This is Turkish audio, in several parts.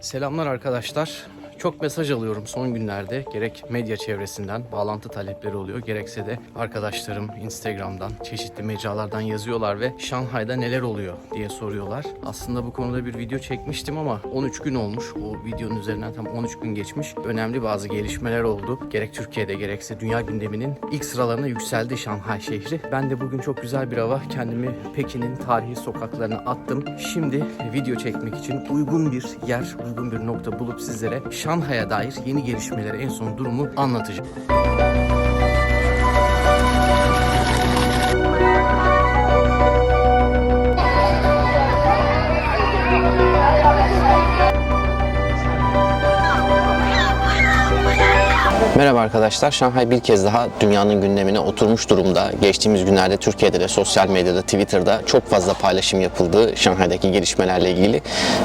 Selamlar arkadaşlar. Çok mesaj alıyorum son günlerde. Gerek medya çevresinden bağlantı talepleri oluyor. Gerekse de arkadaşlarım Instagram'dan, çeşitli mecralardan yazıyorlar ve Şanghay'da neler oluyor diye soruyorlar. Aslında bu konuda bir video çekmiştim ama 13 gün olmuş. O videonun üzerinden tam 13 gün geçmiş. Önemli bazı gelişmeler oldu. Gerek Türkiye'de gerekse dünya gündeminin ilk sıralarına yükseldi Şanghay şehri. Ben de bugün çok güzel bir hava kendimi Pekin'in tarihi sokaklarına attım. Şimdi video çekmek için uygun bir yer, uygun bir nokta bulup sizlere Şanghay'a dair yeni gelişmeleri en son durumu anlatacağım. Merhaba arkadaşlar. Şanghay bir kez daha dünyanın gündemine oturmuş durumda. Geçtiğimiz günlerde Türkiye'de de sosyal medyada, Twitter'da çok fazla paylaşım yapıldı Şanghay'daki gelişmelerle ilgili.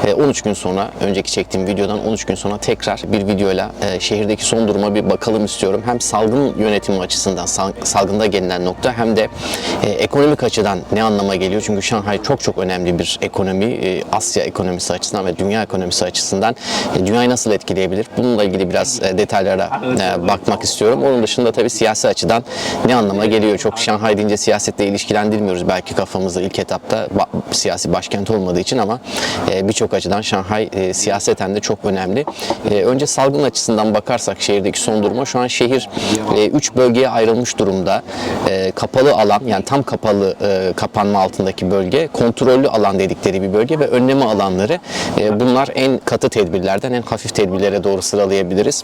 E, 13 gün sonra, önceki çektiğim videodan 13 gün sonra tekrar bir videoyla e, şehirdeki son duruma bir bakalım istiyorum. Hem salgın yönetimi açısından, sal- salgında gelinen nokta hem de e, ekonomik açıdan ne anlama geliyor? Çünkü Şanghay çok çok önemli bir ekonomi. E, Asya ekonomisi açısından ve dünya ekonomisi açısından dünyayı nasıl etkileyebilir? Bununla ilgili biraz detaylara bakmak istiyorum. Onun dışında tabii siyasi açıdan ne anlama geliyor? Çok Şanghay deyince siyasetle ilişkilendirmiyoruz belki kafamızda ilk etapta siyasi başkent olmadığı için ama e, birçok açıdan Şanghay e, siyaseten de çok önemli. E, önce salgın açısından bakarsak şehirdeki son duruma şu an şehir 3 bölgeye ayrılmış durumda. Kapalı alan yani tam kapalı kapanma altındaki bölge, kontrollü alan dedikleri bir bölge ve önleme alanları. Bunlar en katı tedbirlerden en hafif tedbirlere doğru sıralayabiliriz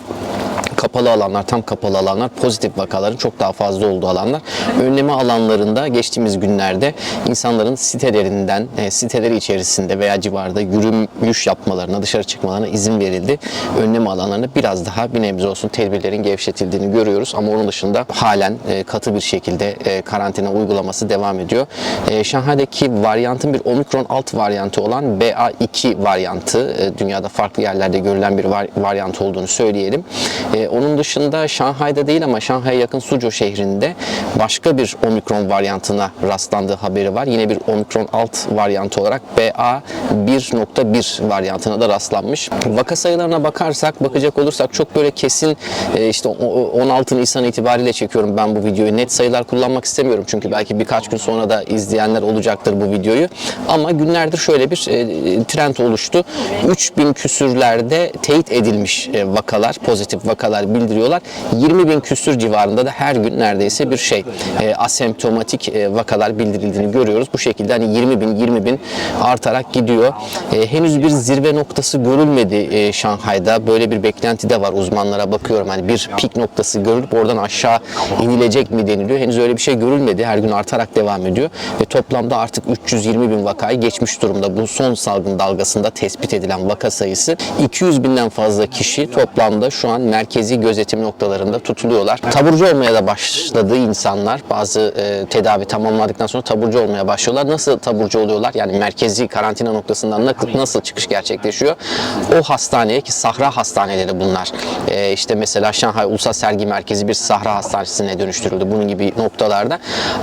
kapalı alanlar, tam kapalı alanlar pozitif vakaların çok daha fazla olduğu alanlar. Önleme alanlarında geçtiğimiz günlerde insanların sitelerinden, e, siteleri içerisinde veya civarda yürüyüş yapmalarına, dışarı çıkmalarına izin verildi. Önleme alanlarında biraz daha bir nebze olsun tedbirlerin gevşetildiğini görüyoruz ama onun dışında halen e, katı bir şekilde e, karantina uygulaması devam ediyor. Şanghay'daki varyantın bir omikron alt varyantı olan BA2 varyantı, dünyada farklı yerlerde görülen bir var, varyant olduğunu söyleyelim. Onun dışında Şanghay'da değil ama Şanghay'a yakın Suzhou şehrinde başka bir omikron varyantına rastlandığı haberi var. Yine bir omikron alt varyantı olarak BA1.1 varyantına da rastlanmış. Vaka sayılarına bakarsak, bakacak olursak çok böyle kesin e, işte o- 16 Nisan itibariyle çekiyorum ben bu videoyu. Net sayılar kullanmak istemiyorum çünkü belki birkaç gün sonra da izleyenler olacaktır bu videoyu. Ama günlerdir şöyle bir e, trend oluştu. 3000 küsürlerde teyit edilmiş e, vakalar, pozitif vakalar bildiriyorlar. 20 bin küsür civarında da her gün neredeyse bir şey e, asemptomatik e, vakalar bildirildiğini görüyoruz. Bu şekilde hani 20 bin 20 bin artarak gidiyor. E, henüz bir zirve noktası görülmedi e, Şanghay'da. Böyle bir beklenti de var uzmanlara bakıyorum. Hani bir pik noktası görülüp oradan aşağı inilecek mi deniliyor. Henüz öyle bir şey görülmedi. Her gün artarak devam ediyor. Ve toplamda artık 320 bin vakayı geçmiş durumda. Bu son salgın dalgasında tespit edilen vaka sayısı 200 binden fazla kişi toplamda şu an merkezi gözetim noktalarında tutuluyorlar. Taburcu olmaya da başladı insanlar. Bazı e, tedavi tamamladıktan sonra taburcu olmaya başlıyorlar. Nasıl taburcu oluyorlar? Yani merkezi karantina noktasından na- nasıl çıkış gerçekleşiyor? O hastaneye ki Sahra hastaneleri bunlar. E, işte mesela Şanghay Ulusal Sergi Merkezi bir Sahra Hastanesi'ne dönüştürüldü. Bunun gibi noktalarda.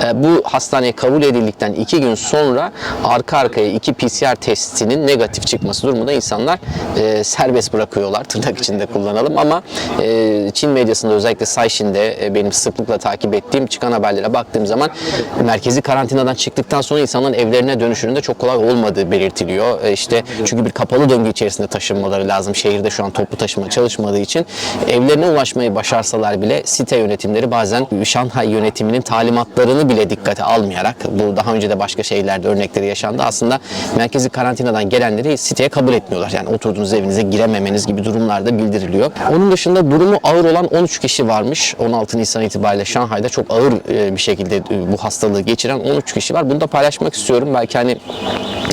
E, bu hastaneye kabul edildikten iki gün sonra arka arkaya iki PCR testinin negatif çıkması durumunda insanlar e, serbest bırakıyorlar. Tırnak içinde kullanalım ama e, Çin medyasında özellikle Saishin'de e, benim sıklıkla takip ettiğim çıkan haberlere baktığım zaman merkezi karantinadan çıktıktan sonra insanların evlerine dönüşünün de çok kolay olmadığı belirtiliyor. E, işte çünkü bir kapalı döngü içerisinde taşınmaları lazım. Şehirde şu an toplu taşıma çalışmadığı için evlerine ulaşmayı başarsalar bile site yönetimleri bazen Şanghay yönetiminin talimatlarını bile dikkate almayarak bu daha önce de başka şehirlerde örnekleri yaşandı. Aslında merkezi karantinadan gelenleri siteye kabul etmiyorlar. Yani oturduğunuz evinize girememeniz gibi durumlar da bildiriliyor. Onun dışında durumu ağır olan 13 kişi varmış. 16 Nisan itibariyle Şanghay'da çok ağır e, bir şekilde e, bu hastalığı geçiren 13 kişi var. Bunu da paylaşmak istiyorum. Belki hani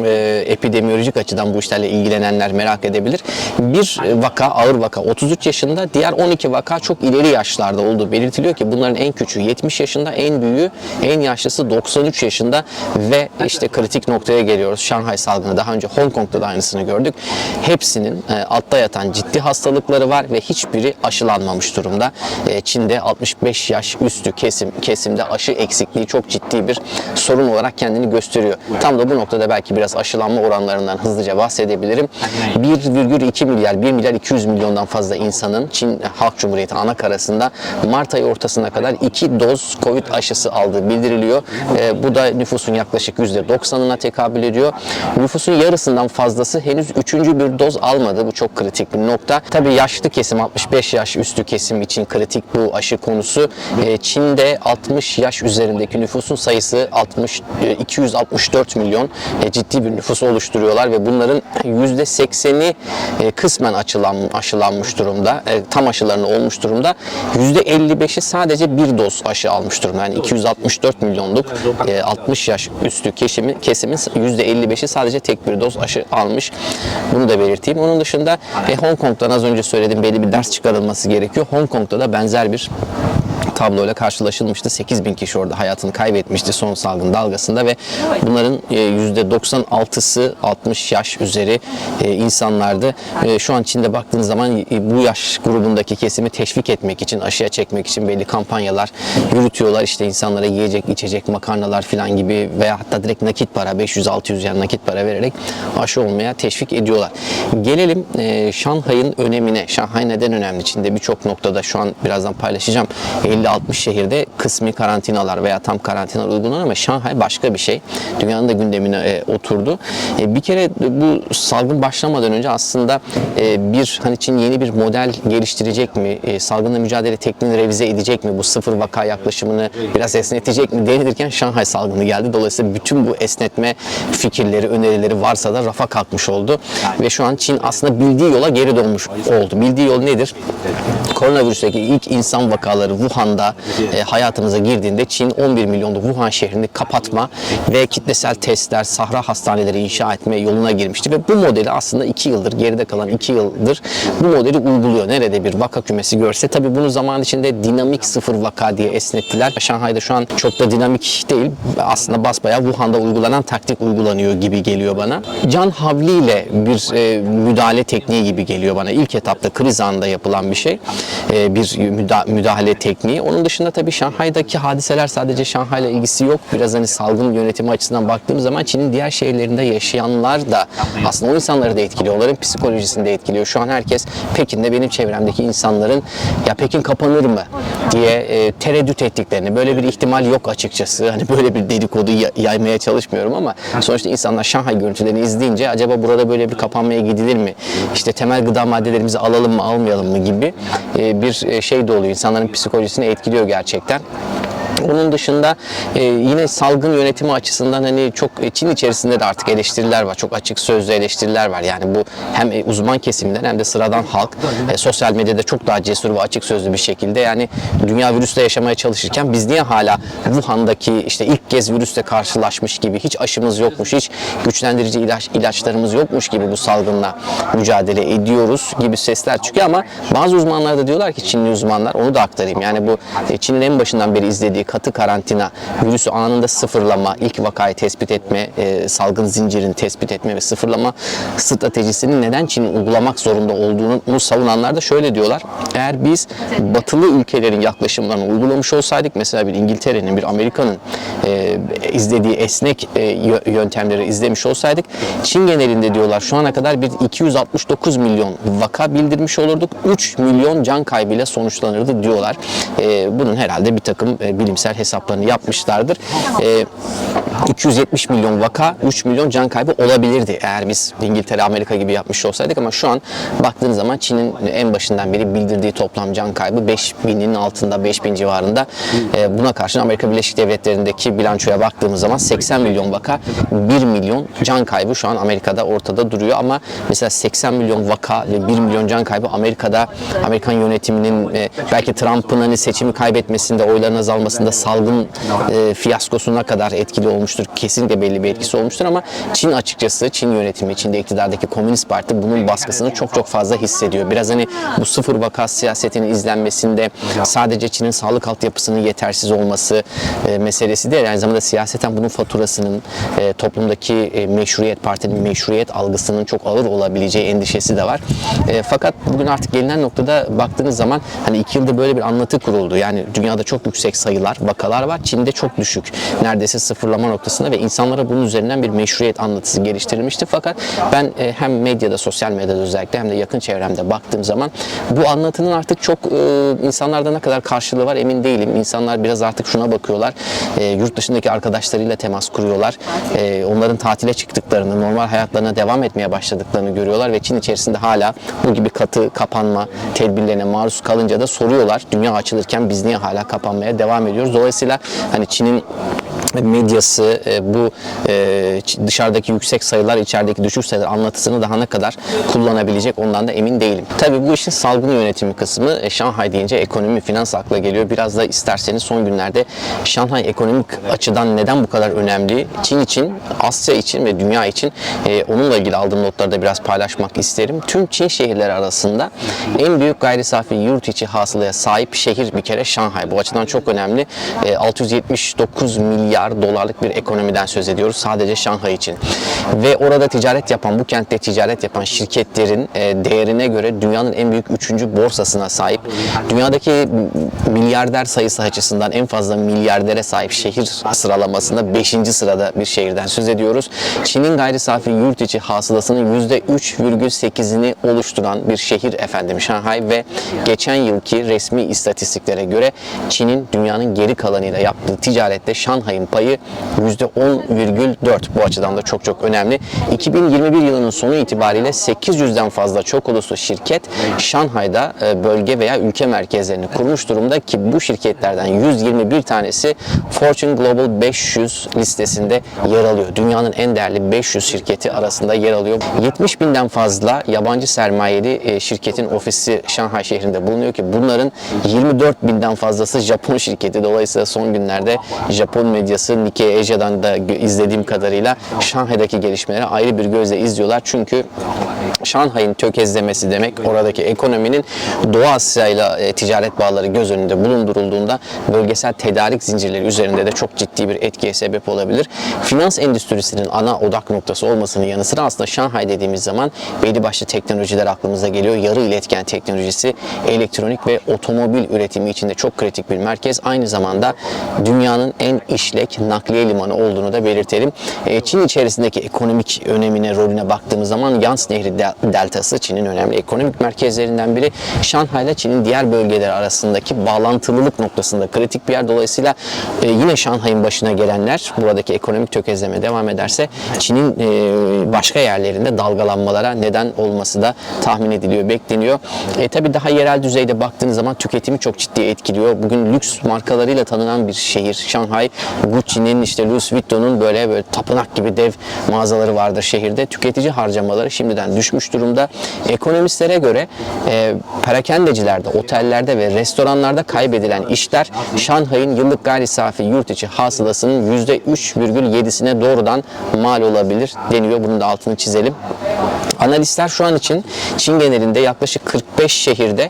e, epidemiyolojik açıdan bu işlerle ilgilenenler merak edebilir. Bir vaka, ağır vaka 33 yaşında, diğer 12 vaka çok ileri yaşlarda olduğu belirtiliyor ki bunların en küçüğü 70 yaşında, en büyüğü, en yaşlısı 93 yaşında ve işte kritik noktaya geliyoruz. Şanghay salgını daha önce Hong Kong'da da aynısını gördük. Hepsinin e, altta yatan ciddi hastalıkları var ve hiçbiri aşı aşılanmamış durumda. E, Çin'de 65 yaş üstü kesim kesimde aşı eksikliği çok ciddi bir sorun olarak kendini gösteriyor. Tam da bu noktada belki biraz aşılanma oranlarından hızlıca bahsedebilirim. 1,2 milyar, 1 milyar 200 milyondan fazla insanın Çin Halk Cumhuriyeti ana karasında Mart ayı ortasına kadar 2 doz Covid aşısı aldığı bildiriliyor. E, bu da nüfusun yaklaşık %90'ına tekabül ediyor. Nüfusun yarısından fazlası henüz 3. bir doz almadı. Bu çok kritik bir nokta. Tabii yaşlı kesim 65 yaş üstü kesim için kritik bu aşı konusu. E, Çin'de 60 yaş üzerindeki nüfusun sayısı 60 e, 264 milyon e, ciddi bir nüfusu oluşturuyorlar ve bunların %80'i e, kısmen açılan, aşılanmış durumda. E, tam aşılarını olmuş durumda. %55'i sadece bir doz aşı almış durumda. Yani 264 milyonluk e, 60 yaş üstü kesimi, kesimin %55'i sadece tek bir doz aşı almış. Bunu da belirteyim. Onun dışında e, Hong Kong'dan az önce söyledim belli bir ders çıkarılması gerekiyor. Hong Kong'da da benzer bir tabloyla karşılaşılmıştı. 8 bin kişi orada hayatını kaybetmişti son salgın dalgasında ve bunların e, %96'sı 60 yaş üzeri e, insanlardı. E, Şu an Çin'de baktığınız zaman e, bu yaş grubundaki kesimi teşvik etmek için, aşıya çekmek için belli kampanyalar yürütüyorlar. İşte insanlara yiyecek, içecek, makarnalar falan gibi veya hatta direkt nakit para, 500-600 yen nakit para vererek aşı olmaya teşvik ediyorlar. Gelelim e, Şanghay'ın önemine. Şanghay neden önemli? Çin'de birçok noktada şu an birazdan paylaşacağım. 50-60 şehirde kısmi karantinalar veya tam karantina uygulanıyor ama Şanghay başka bir şey. Dünyanın da gündemine e, oturdu. E, bir kere bu salgın başlamadan önce aslında e, bir hani Çin yeni bir model geliştirecek mi? E, salgınla mücadele tekniğini revize edecek mi? Bu sıfır vaka yaklaşımını biraz esnetecek mi denilirken Şanghay salgını geldi. Dolayısıyla bütün bu esnetme fikirleri, önerileri varsa da rafa kalkmış oldu. Ve şu an Çin aslında bildiği yola geri dönmüş oldu. Bildiği yol nedir? Koronavirüsteki ilk insan vakaları Wuhan'da e, hayatımıza girdiğinde Çin 11 milyonluk Wuhan şehrini kapatma ve kitlesel testler, sahra hastaneleri inşa etme yoluna girmişti ve bu modeli aslında 2 yıldır, geride kalan 2 yıldır bu modeli uyguluyor. Nerede bir vaka kümesi görse tabi bunu zaman içinde dinamik sıfır vaka diye esnettiler. Şanghay'da şu an çok da dinamik değil. Aslında basbayağı Wuhan'da uygulanan taktik uygulanıyor gibi geliyor bana. Can havliyle bir e, müdahale tekniği gibi geliyor bana. İlk etapta kriz anında yapılan bir şey. E, bir müda- müdahale tekniği. Onun dışında tabii Şanghay'daki hadiseler sadece Şanghay'la ilgisi yok. Biraz hani salgın yönetimi açısından baktığım zaman Çin'in diğer şehirlerinde yaşayanlar da aslında o insanları da etkiliyor. Onların psikolojisini de etkiliyor. Şu an herkes Pekin'de benim çevremdeki insanların ya Pekin kapanır mı diye e, tereddüt ettiklerini, böyle bir ihtimal yok açıkçası. Hani böyle bir dedikodu ya- yaymaya çalışmıyorum ama sonuçta insanlar Şanghay görüntülerini izleyince acaba burada böyle bir kapanmaya gidilir mi? İşte temel gıda maddelerimizi alalım mı, almayalım mı gibi e, bir e, şey de oluyor. İnsanların psikolojisini etkiliyor gerçekten. Onun dışında e, yine salgın yönetimi açısından hani çok e, Çin içerisinde de artık eleştiriler var. Çok açık sözlü eleştiriler var. Yani bu hem e, uzman kesiminden hem de sıradan halk e, sosyal medyada çok daha cesur ve açık sözlü bir şekilde yani dünya virüsle yaşamaya çalışırken biz niye hala Wuhan'daki işte ilk kez virüsle karşılaşmış gibi hiç aşımız yokmuş, hiç güçlendirici ilaç ilaçlarımız yokmuş gibi bu salgınla mücadele ediyoruz gibi sesler çıkıyor ama bazı uzmanlar da diyorlar ki Çinli uzmanlar onu da aktarayım. Yani bu e, Çin'in en başından beri izlediği katı karantina, virüsü anında sıfırlama, ilk vakayı tespit etme, e, salgın zincirini tespit etme ve sıfırlama stratejisini neden Çin'in uygulamak zorunda olduğunu savunanlar da şöyle diyorlar. Eğer biz batılı ülkelerin yaklaşımlarını uygulamış olsaydık mesela bir İngiltere'nin, bir Amerika'nın e, izlediği esnek e, yö- yöntemleri izlemiş olsaydık Çin genelinde diyorlar şu ana kadar bir 269 milyon vaka bildirmiş olurduk. 3 milyon can kaybıyla sonuçlanırdı diyorlar. E, bunun herhalde bir takım e, bilimsel hesaplarını yapmışlardır. E, 270 milyon vaka, 3 milyon can kaybı olabilirdi eğer biz İngiltere, Amerika gibi yapmış olsaydık ama şu an baktığınız zaman Çin'in en başından beri bildirdiği toplam can kaybı 5000'in altında, 5000 civarında. E, buna karşın Amerika Birleşik Devletleri'ndeki bilançoya baktığımız zaman 80 milyon vaka, 1 milyon can kaybı şu an Amerika'da ortada duruyor ama mesela 80 milyon vaka ve 1 milyon can kaybı Amerika'da Amerikan yönetiminin e, belki Trump'ın hani seçimi kaybetmesinde, oyların azalmasında salgın e, fiyaskosuna kadar etkili olmuş olmuştur. Kesinlikle belli bir etkisi olmuştur ama Çin açıkçası Çin yönetimi, Çin'de iktidardaki Komünist Parti bunun baskısını çok çok fazla hissediyor. Biraz hani bu sıfır vaka siyasetinin izlenmesinde sadece Çin'in sağlık altyapısının yetersiz olması e, meselesi değil. Aynı zamanda siyaseten bunun faturasının e, toplumdaki e, meşruiyet, partinin meşruiyet algısının çok ağır olabileceği endişesi de var. E, fakat bugün artık gelinen noktada baktığınız zaman hani iki yılda böyle bir anlatı kuruldu. Yani dünyada çok yüksek sayılar, vakalar var. Çin'de çok düşük. Neredeyse sıfırlama noktasında ve insanlara bunun üzerinden bir meşruiyet anlatısı geliştirilmişti. Fakat ben e, hem medyada, sosyal medyada özellikle hem de yakın çevremde baktığım zaman bu anlatının artık çok e, insanlarda ne kadar karşılığı var emin değilim. İnsanlar biraz artık şuna bakıyorlar. E, yurt dışındaki arkadaşlarıyla temas kuruyorlar. E, onların tatile çıktıklarını, normal hayatlarına devam etmeye başladıklarını görüyorlar ve Çin içerisinde hala bu gibi katı kapanma tedbirlerine maruz kalınca da soruyorlar. Dünya açılırken biz niye hala kapanmaya devam ediyoruz? Dolayısıyla hani Çin'in medyası e, bu e, dışarıdaki yüksek sayılar içerideki düşük sayılar anlatısını daha ne kadar kullanabilecek ondan da emin değilim. Tabii bu işin salgın yönetimi kısmı e, Şanghay deyince ekonomi finans akla geliyor. Biraz da isterseniz son günlerde Şanghay ekonomik açıdan neden bu kadar önemli? Çin için, Asya için ve dünya için onunla ilgili aldığım notları da biraz paylaşmak isterim. Tüm Çin şehirleri arasında en büyük gayri safi yurt içi hasılaya sahip şehir bir kere Şanghay. Bu açıdan çok önemli. E, 679 milyar dolarlık bir ekonomiden söz ediyoruz sadece Şanghay için. Ve orada ticaret yapan, bu kentte ticaret yapan şirketlerin e, değerine göre dünyanın en büyük üçüncü borsasına sahip. Dünyadaki milyarder sayısı açısından en fazla milyardere sahip şehir sıralamasında 5. sırada bir şehirden söz ediyoruz. Çin'in gayri safi yurt içi hasılasının %3,8'ini oluşturan bir şehir efendim Şanghay ve geçen yılki resmi istatistiklere göre Çin'in dünyanın geri kalanıyla yaptığı ticarette Şanghay'ın payı %10,4 bu açıdan da çok çok önemli. 2021 yılının sonu itibariyle 800'den fazla çok uluslu şirket Şanghay'da e, bölge veya ülke merkezlerini kurmuş durumda ki bu şirketlerden 121 tanesi Fortune Global 500 listesinde yer alıyor. Dünyanın en değerli 500 şirketi arasında yer alıyor. 70 binden fazla yabancı sermayeli e, şirketin ofisi Şanghay şehrinde bulunuyor ki bunların 24 binden fazlası Japon şirketi. Dolayısıyla son günlerde Japon medyası Nikkei Asia'dan da izlediğim kadarıyla Şanghay'daki gelişmeleri ayrı bir gözle izliyorlar. Çünkü Şanghay'ın tökezlemesi demek oradaki ekonominin Doğu Asya ile e, ticaret bağları göz önünde bulundurulduğunda bölgesel tedarik zincirleri üzerinde de çok ciddi bir etkiye sebep olabilir. Finans endüstrisinin ana odak noktası olmasının yanı sıra aslında Şanghay dediğimiz zaman belli başlı teknolojiler aklımıza geliyor. Yarı iletken teknolojisi, elektronik ve otomobil üretimi için de çok kritik bir merkez. Aynı zamanda dünyanın en işlek nakliye limanı olduğunu da belirtelim. E, Çin içerisindeki ekonomik önemine, rolüne baktığımız zaman Yans Nehri del- deltası Çin'in önemli ekonomik merkezlerinden biri. Şanghay ile Çin'in diğer bölgeleri arasındaki bağlantılılık noktasında kritik bir yer. Dolayısıyla e, yine Şanghay'ın başına gelenler buradaki ekonomik tökezleme devam ederse Çin'in e, başka yerlerinde dalgalanmalara neden olması da tahmin ediliyor, bekleniyor. E, tabii daha yerel düzeyde baktığınız zaman tüketimi çok ciddi etkiliyor. Bugün lüks markalarıyla tanınan bir şehir Şanghay. Gucci'nin işte Louis Vuitton'un böyle böyle tapınak gibi dev mağazaları vardır şehirde. Tüketici harcamaları şimdiden düşmüş durumda. Ekonomistlere göre e, perakendecilerde, otellerde ve restoranlarda kaybedilen işler Şanghay'ın yıllık gayri safi yurt içi hasılasının %3,7'sine doğrudan mal olabilir deniyor. Bunun da altını çizelim. Analistler şu an için Çin genelinde yaklaşık 45 şehirde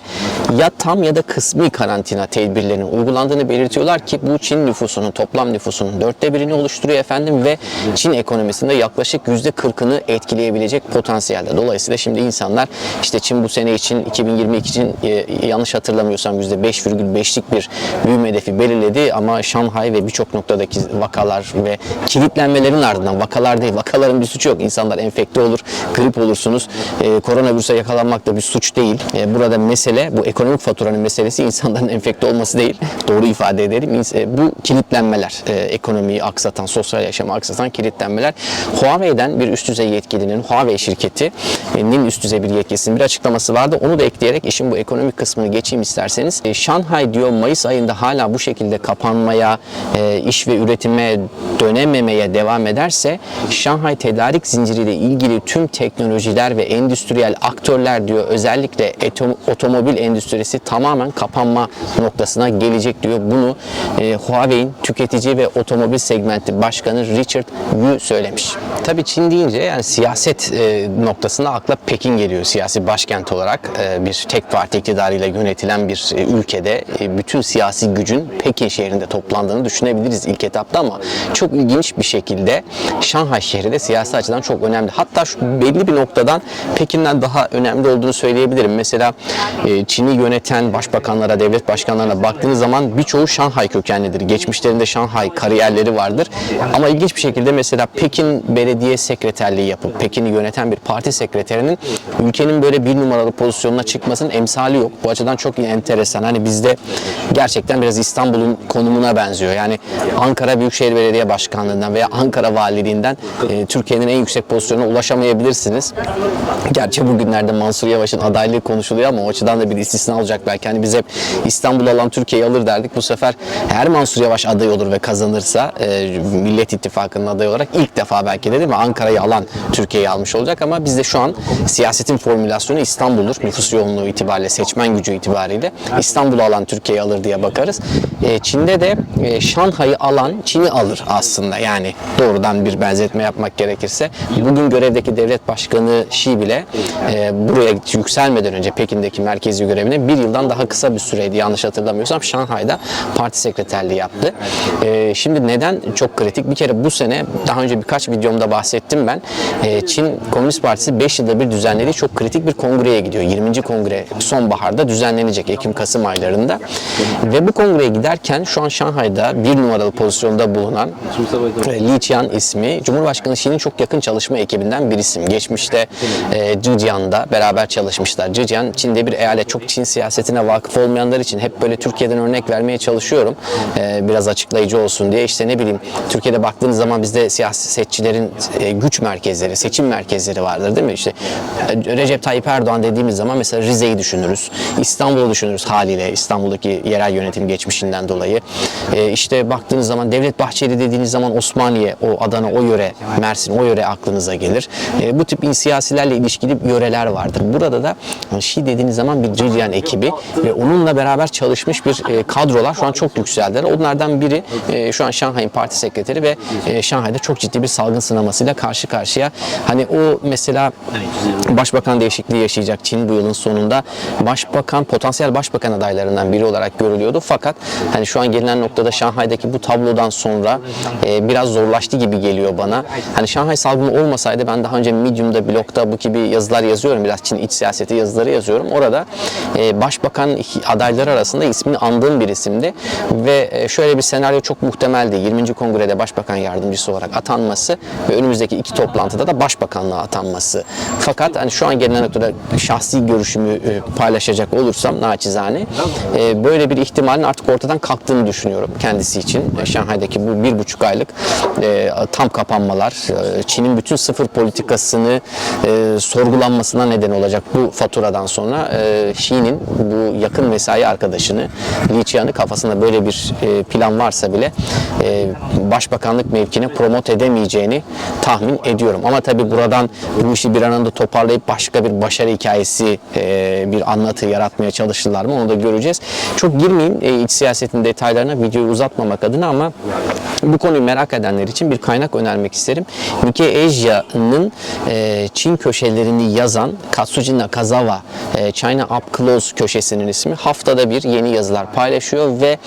ya tam ya da kısmi karantina tedbirlerinin uygulandığını belirtiyorlar ki bu Çin nüfusunun toplam nüfusunun dörtte birini oluşturuyor efendim ve Çin ekonomisinde yaklaşık yüzde 40'ını etkileyebilecek potansiyelde. Dolayısıyla şimdi insanlar işte Çin bu sene için 2022 için e, yanlış hatırlamıyorsam yüzde 5,5'lik bir büyüme hedefi belirledi ama Şanghay ve birçok noktadaki vakalar ve kilitlenmelerin ardından vakalar değil vakaların bir suçu yok. İnsanlar enfekte olur, grip olursunuz. E, koronavirüse yakalanmak da bir suç değil. E, burada mesele bu ekonomik faturanın meselesi insanların enfekte olması değil. Doğru ifade ederim. İns- e, bu kilitlenmeler, e, ekonomiyi aksatan, sosyal yaşamı aksatan kilitlenmeler. Huawei'den bir üst düzey yetkilinin, Huawei şirketinin üst düzey bir yetkisinin bir açıklaması vardı. Onu da ekleyerek işin bu ekonomik kısmını geçeyim isterseniz. E, Şanghay diyor Mayıs ayında hala bu şekilde kapanmaya, e, iş ve üretime dönememeye devam ederse Şanghay tedarik zinciriyle ilgili tüm teknoloji teknolojiler ve endüstriyel aktörler diyor özellikle otomobil endüstrisi tamamen kapanma noktasına gelecek diyor. Bunu e, Huawei'in tüketici ve otomobil segmenti başkanı Richard Yu söylemiş. Tabii Çin deyince yani siyaset e, noktasında akla Pekin geliyor siyasi başkent olarak. E, bir tek parti iktidarıyla yönetilen bir e, ülkede bütün siyasi gücün Pekin şehrinde toplandığını düşünebiliriz ilk etapta ama çok ilginç bir şekilde Şanghay şehri de siyasi açıdan çok önemli. Hatta şu belli bir noktadan Pekin'den daha önemli olduğunu söyleyebilirim. Mesela Çin'i yöneten başbakanlara, devlet başkanlarına baktığınız zaman birçoğu Şanghay kökenlidir. Geçmişlerinde Şanghay kariyerleri vardır. Ama ilginç bir şekilde mesela Pekin Belediye Sekreterliği yapıp Pekin'i yöneten bir parti sekreterinin ülkenin böyle bir numaralı pozisyonuna çıkmasının emsali yok. Bu açıdan çok enteresan. Hani bizde gerçekten biraz İstanbul'un konumuna benziyor. Yani Ankara Büyükşehir Belediye Başkanlığından veya Ankara Valiliğinden e, Türkiye'nin en yüksek pozisyonuna ulaşamayabilirsiniz. Gerçi bugünlerde Mansur Yavaş'ın adaylığı konuşuluyor ama o açıdan da bir istisna olacak belki. Hani biz hep İstanbul alan Türkiye'yi alır derdik. Bu sefer her Mansur Yavaş aday olur ve kazanırsa e, Millet İttifakı'nın adayı olarak ilk defa belki de değil mi Ankara'yı alan Türkiye'yi almış olacak ama bizde şu an siyasetin formülasyonu İstanbul'dur. Nüfus yoğunluğu itibariyle, seçmen gücü itibariyle İstanbul'u alan Türkiye'yi alır diye bakarız. E, Çin'de de e, Şanghay'ı alan Çin'i alır aslında. Yani doğrudan bir benzetme yapmak gerekirse. Bugün görevdeki devlet başkanı Xi bile e, buraya yükselmeden önce Pekin'deki merkezi görevine bir yıldan daha kısa bir süreydi yanlış hatırlamıyorsam Şanghay'da parti sekreterliği yaptı. E, şimdi neden çok kritik? Bir kere bu sene daha önce birkaç videomda bahsettim ben. E, Çin Komünist Partisi 5 yılda bir düzenlediği çok kritik bir kongreye gidiyor. 20. kongre sonbaharda düzenlenecek Ekim-Kasım aylarında. Ve bu kongreye giderken şu an Şanghay'da bir numaralı pozisyonda bulunan e, Li Qian ismi Cumhurbaşkanı Xi'nin çok yakın çalışma ekibinden bir isim. Geçmişte e, Zhejiang'da beraber çalışmışlar. Zhejiang Çin'de bir eyalet. Çok Çin siyasetine vakıf olmayanlar için hep böyle Türkiye'den örnek vermeye çalışıyorum. E, biraz açıklayıcı olsun diye. İşte ne bileyim Türkiye'de baktığınız zaman bizde siyasetçilerin e, güç merkezleri, seçim merkezleri vardır değil mi? İşte e, Recep Tayyip Erdoğan dediğimiz zaman mesela Rize'yi düşünürüz. İstanbul'u düşünürüz haliyle. İstanbul'daki yerel yönetim geçmişinden dolayı. E, işte baktığınız zaman Devlet Bahçeli dediğiniz zaman Osmaniye, o Adana, o yöre, Mersin, o yöre aklınıza gelir. Bu tip siyasilerle ilişkili yöreler vardır. Burada da Şii dediğiniz zaman bir Zhejiang ekibi ve onunla beraber çalışmış bir kadrolar şu an çok yükseldiler. Onlardan biri şu an Şanghay'ın parti sekreteri ve e, Şanghay'da çok ciddi bir salgın sınamasıyla karşı karşıya. Hani o mesela başbakan değişikliği yaşayacak Çin bu yılın sonunda. Başbakan, potansiyel başbakan adaylarından biri olarak görülüyordu. Fakat hani şu an gelinen noktada Şanghay'daki bu tablodan sonra e, biraz zorlaştı gibi geliyor bana. Hani Şanghay salgını olmasaydı ben daha önce Medium'da, blogda bu gibi yazılar yazıyorum. Biraz Çin iç siyaseti yazıları yazıyorum. Orada e, başbakan adayları arasında ismini andığım bir isimdi. Ve e, şöyle bir senaryo çok muhtemeldi. 20. Kongrede başbakan yardımcısı olarak atanması ve önümüzdeki iki toplantıda da başbakanlığa atanması. Fakat hani şu an gelinen noktada şahsi görüşümü e, paylaşacak olursam naçizane e, böyle bir ihtimalin artık ortadan kalktığını düşünüyorum kendisi için. E, Şanghay'daki bu bir buçuk aylık tam kapanmalar, Çin'in bütün sıfır politikasını sorgulanmasına neden olacak bu faturadan sonra Xi'nin bu yakın mesai arkadaşını Li Qian'ı kafasında böyle bir plan varsa bile başbakanlık mevkine promote edemeyeceğini tahmin ediyorum. Ama tabii buradan bu işi bir anında toparlayıp başka bir başarı hikayesi e, bir anlatı yaratmaya çalışırlar mı onu da göreceğiz. Çok girmeyeyim e, iç siyasetin detaylarına videoyu uzatmamak adına ama bu konuyu merak edenler için bir kaynak önermek isterim. Nikkei Asia'nın e, Çin köşelerini yazan Katsuji Nakazawa e, China Up Close köşesinin ismi haftada bir yeni yazılar paylaşıyor ve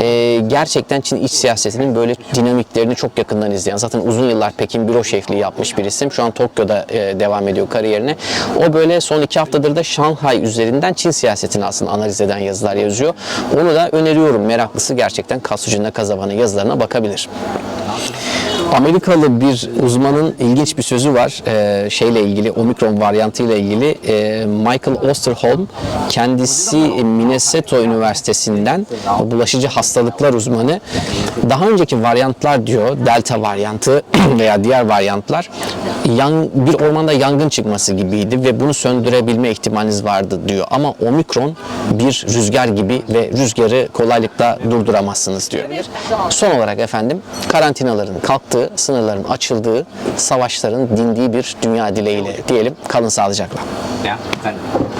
e, gerçekten Çin iç siyasetinin böyle dinamiklerini çok yakından izleyen zaten uzun yıllar Pekin büro şefliği yapmış bir isim. Şu an Tokyo'da e, devam ediyor kariyerine. O böyle son iki haftadır da Şanghay üzerinden Çin siyasetini aslında analiz eden yazılar yazıyor. Onu da öneriyorum. Meraklısı gerçekten Katsuji Nakazawa'nın yazılarına bakabilir. much. Amerikalı bir uzmanın ilginç bir sözü var. E, şeyle ilgili omikron varyantı ile ilgili. E, Michael Osterholm kendisi Minnesota Üniversitesi'nden bulaşıcı hastalıklar uzmanı. Daha önceki varyantlar diyor delta varyantı veya diğer varyantlar yan, bir ormanda yangın çıkması gibiydi ve bunu söndürebilme ihtimaliniz vardı diyor. Ama omikron bir rüzgar gibi ve rüzgarı kolaylıkla durduramazsınız diyor. Son olarak efendim karantinaların kalktığı kapandığı, sınırların açıldığı, savaşların dindiği bir dünya dileğiyle diyelim. Kalın sağlıcakla. Dann. Ja.